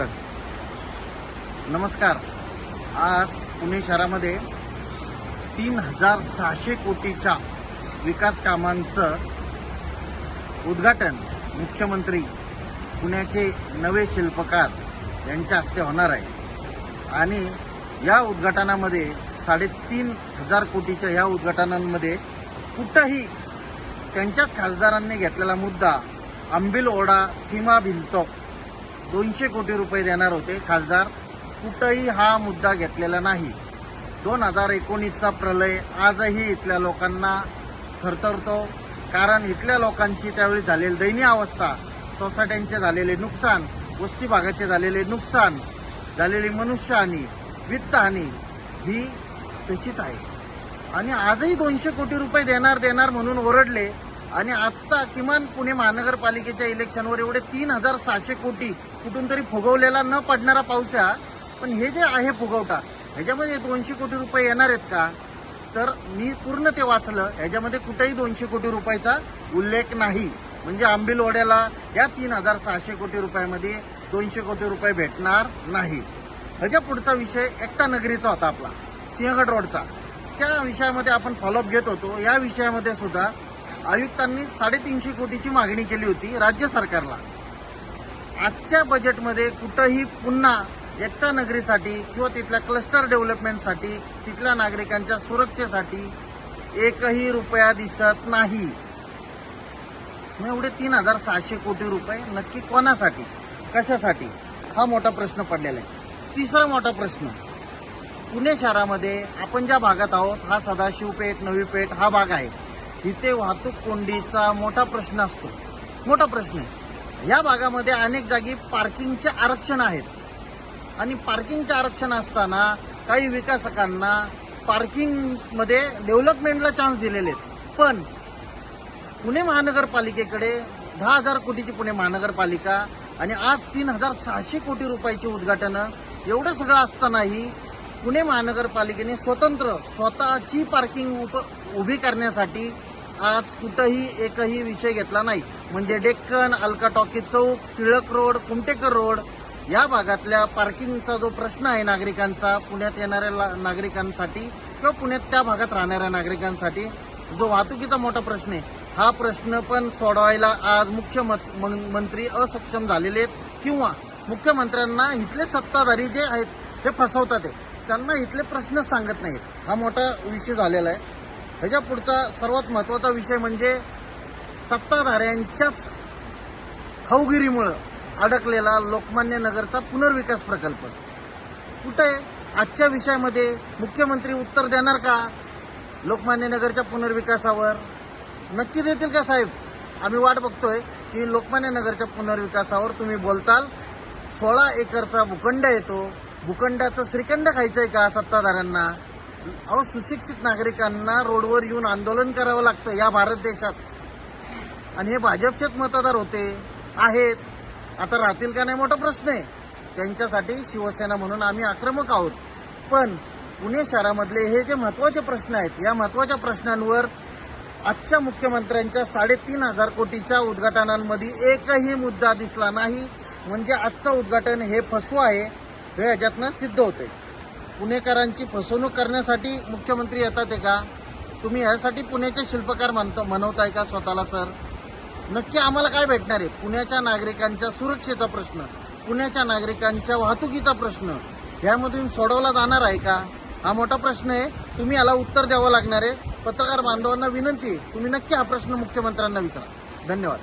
पुस्तक नमस्कार. आज पुणे शहरामध्ये तीन हजार सहाशे कोटीच्या विकास कामांचं उद्घाटन मुख्यमंत्री पुण्याचे नवे शिल्पकार यांच्या हस्ते होणार आहे. आणि या उद्घाटनामध्ये साडेतीन हजार कोटीच्या या उद्घाटनांमध्ये कुठंही त्यांच्याच खासदारांनी घेतलेला मुद्दा आंबिल ओढा सीमा भिंत दोनशे कोटी रुपये देणार होते खासदार. कुठंही हा मुद्दा घेतलेला नाही. दोन हजार एकोणीसचा प्रलय आजही इथल्या लोकांना थरथरतो. कारण इथल्या लोकांची त्यावेळी झालेली दयनीय अवस्था सोसायट्यांचे झालेले नुकसान वस्ती भागाचे झालेले नुकसान झालेली मनुष्यहानी वित्तहानी ही तशीच आहे. आणि आजही दोनशे कोटी रुपये देणार देणार म्हणून ओरडले आणि आत्ता किमान पुणे महानगरपालिकेच्या इलेक्शनवर एवढे तीन हजार सहाशे कोटी कुठून तरी फुगवलेला न पडणारा पाऊस हा. पण हे जे आहे फुगवटा ह्याच्यामध्ये दोनशे कोटी रुपये येणार आहेत का? तर मी पूर्ण ते वाचलं ह्याच्यामध्ये कुठेही दोनशे कोटी रुपयाचा उल्लेख नाही. म्हणजे आंबिलवाड्याला या तीन हजार सहाशे कोटी रुपयामध्ये दोनशे कोटी रुपये भेटणार नाही. ह्याच्या पुढचा विषय एकता नगरीचा होता आपला सिंहगड रोडचा. त्या विषयामध्ये आपण फॉलोअप घेत होतो. या विषयामध्ये सुद्धा आयुक्तांनी साडेतीनशे कोटीची मागणी केली होती राज्य सरकारला. आजच्या बजेटमध्ये कुठंही पुन्हा एकता नगरीसाठी किंवा तिथल्या क्लस्टर डेव्हलपमेंटसाठी तिथल्या नागरिकांच्या सुरक्षेसाठी एकही रुपया दिसत नाही. मग एवढे तीन हजार सहाशे कोटी रुपये नक्की कोणासाठी? कशासाठी? हा मोठा प्रश्न पडलेला आहे. तिसरा मोठा प्रश्न. पुणे शहरामध्ये आपण ज्या भागात आहोत हा सदाशिवपेठ नवी पेठ हा भाग आहे. इथे वाहतूक कोंडीचा मोठा प्रश्न असतो. मोठा प्रश्न आहे. या भागामध्ये अनेक जागी पार्किंगचे आरक्षण आहेत. आणि पार्किंगचे आरक्षण असताना काही विकासकांना पार्किंगमध्ये डेव्हलपमेंटला चान्स दिलेले आहेत. पण पुणे महानगरपालिकेकडे दहा हजार कोटीची पुणे महानगरपालिका आणि आज तीन हजार सहाशे कोटी रुपयाची उद्घाटनं एवढं सगळं असतानाही पुणे महानगरपालिकेने स्वतंत्र स्वतःची पार्किंग उप उभी करण्यासाठी आज कुठंही एकही विषय घेतला नाही. म्हणजे डेक्कन अलका टॉकी चौक टिळक रोड कुमटेकर रोड या भागातल्या पार्किंगचा जो प्रश्न आहे नागरिकांचा पुण्यात येणाऱ्या ला- नागरिकांसाठी किंवा पुण्यात त्या भागात राहणाऱ्या नागरिकांसाठी जो वाहतुकीचा मोठा प्रश्न आहे हा प्रश्न पण सोडवायला आज मुख्यमंत्री असक्षम झालेले आहेत. किंवा मुख्यमंत्र्यांना इथले सत्ताधारी जे आहेत ते फसवतात आहे. त्यांना इथले प्रश्न सांगत नाहीत. हा मोठा विषय झालेला आहे. ह्याच्या पुढचा सर्वात महत्त्वाचा विषय म्हणजे सत्ताधाऱ्यांच्याच खाऊगिरीमुळं अडकलेला लोकमान्य नगरचा पुनर्विकास प्रकल्प. कुठे? आजच्या विषयामध्ये मुख्यमंत्री उत्तर देणार का? लोकमान्य नगरच्या पुनर्विकासावर? नक्की देतील का साहेब? आम्ही वाट बघतोय की लोकमान्य नगरच्या पुनर्विकासावर तुम्ही बोलताल सोळा एकरचा भूखंड येतो. भूखंडाचं श्रीखंड खायचंय का सत्ताधाऱ्यांना? अहो सुशिक्षित नागरिकांना रोडवर येऊन आंदोलन करावं लागतं या भारत देशात. आणि हे भाजपचेच मतदार होते आहेत. आता राहतील का नाही मोठा प्रश्न आहे. त्यांच्यासाठी शिवसेना म्हणून आम्ही आक्रमक आहोत. पण पुणे शहरामधले हे जे महत्त्वाचे प्रश्न आहेत या महत्त्वाच्या प्रश्नांवर आजच्या मुख्यमंत्र्यांच्या साडेतीन हजार कोटीच्या उद्घाटनांमध्ये एकही मुद्दा दिसला नाही. म्हणजे आजचं उद्घाटन हे फसवं आहे हे ह्याच्यातनं सिद्ध होते पुणेकरांची फसवणूक करण्यासाठी मुख्यमंत्री येतात आहे का? तुम्ही यासाठी पुण्याचे शिल्पकार म्हणतो म्हणवताय का स्वतःला सर? नक्की आम्हाला काय भेटणार आहे? पुण्याच्या नागरिकांच्या सुरक्षेचा प्रश्न पुण्याच्या नागरिकांच्या वाहतुकीचा प्रश्न ह्यामधून सोडवला जाणार आहे का? हा मोठा प्रश्न आहे. तुम्ही याला उत्तर द्यावं लागणार आहे. पत्रकार बांधवांना विनंती आहे. तुम्ही नक्की हा प्रश्न मुख्यमंत्र्यांना विचारा. धन्यवाद.